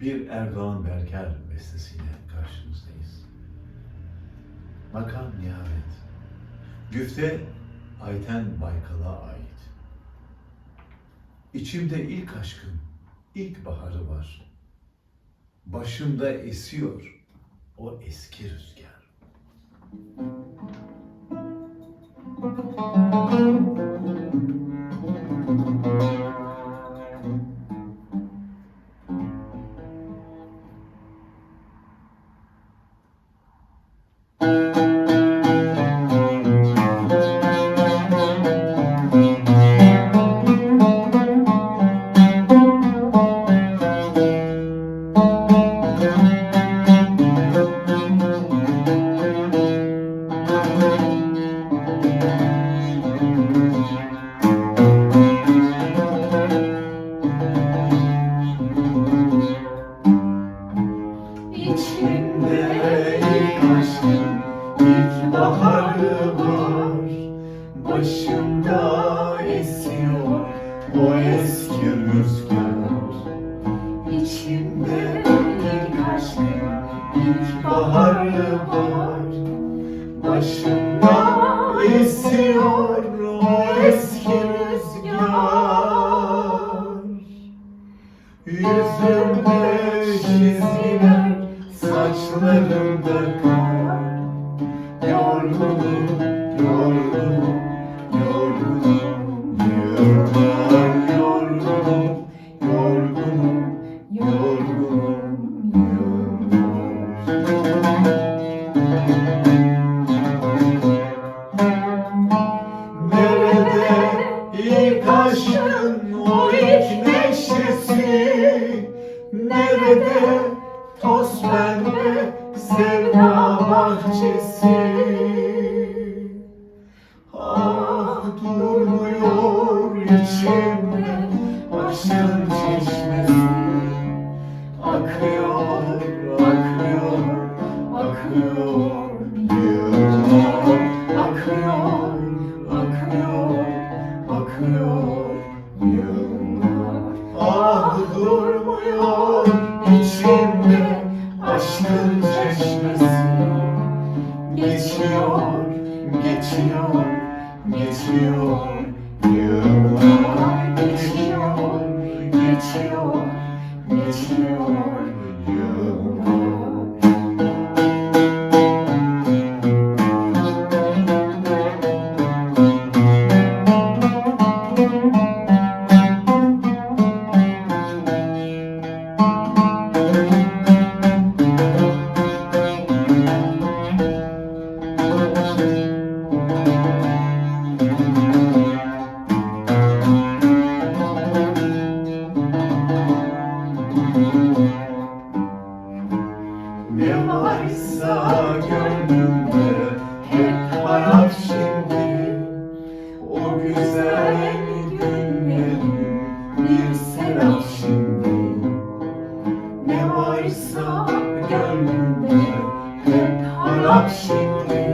bir Erdoğan Berker bestesiyle karşınızdayız. Makam Nihavet. Güfte Ayten Baykal'a ait. İçimde ilk aşkın, ilk baharı var. Başımda esiyor o eski rüzgar. İçimde baharı var Başımda esiyor o eski rüzgar İçimde ilk aşkın ilk baharı var. Başımda esiyor o eski rüzgar. Yüzümde çizgiler, saçlarımda kar Nerede toz pembe sevda bahçesi? Ah durmuyor içimde aşkın çeşmesi. Akıyor, durmuyor içimde aşkın çeşmesi Geçiyor, geçiyor, geçiyor Yıllar serap şimdi Ne varsa gönlümde hep şimdi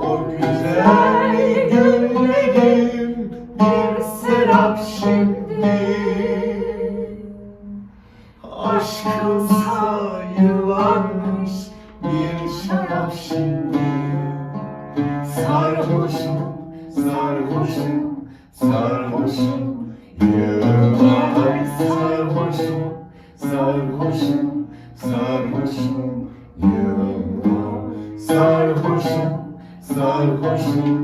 O güzel günlerim bir serap şimdi Aşkımsa yıllanmış bir şarap şimdi Sarhoşum, sarhoşum, sarhoşum Yıllar sarhoşum, sarhoşum, sarhoşum Yıllar sarhoşum, sarhoşum, sarhoşum